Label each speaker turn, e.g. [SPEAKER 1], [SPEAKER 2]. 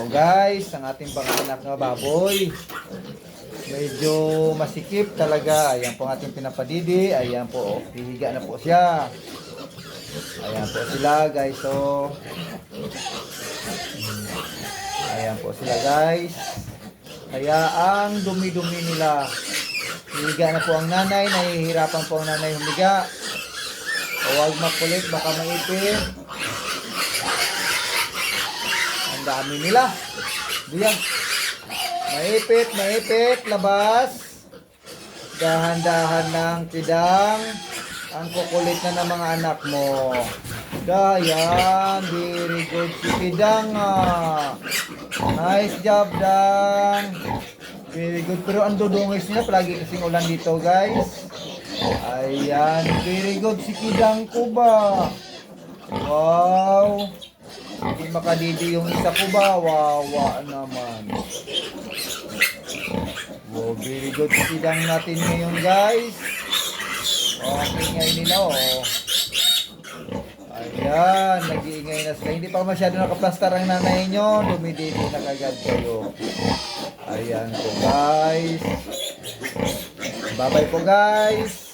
[SPEAKER 1] po guys, ang ating panganak na baboy. Medyo masikip talaga. Ayan po ang ating pinapadidi. Ayan po, oh, hihiga na po siya. Ayan po sila guys. So, ayan po sila guys. Kaya ang dumi-dumi nila. Hihiga na po ang nanay. Nahihirapan po ang nanay humiga. Huwag makulit, baka maipin. Ang dami nila. Diyan. Maipit, maipit, labas. Dahan-dahan ng kidang. Ang kukulit na ng mga anak mo. Dayan, very good si Kidang. ah. Nice job, Dang. Very good. Pero ang dudungis nila, palagi kasing ulan dito, guys. Ayan, very good si Kidang ko ba? Wow. Makadidi yung isa ko ba? Wawa naman. Wow, very good si Kidang natin ngayon, guys. Okay ngayon nila, oh. Ayan, nag-iingay na sila. Hindi pa masyado nakaplastar ang nanay nyo. Dumididi na kagad kayo. Ayan po, guys. Bye-bye po, guys.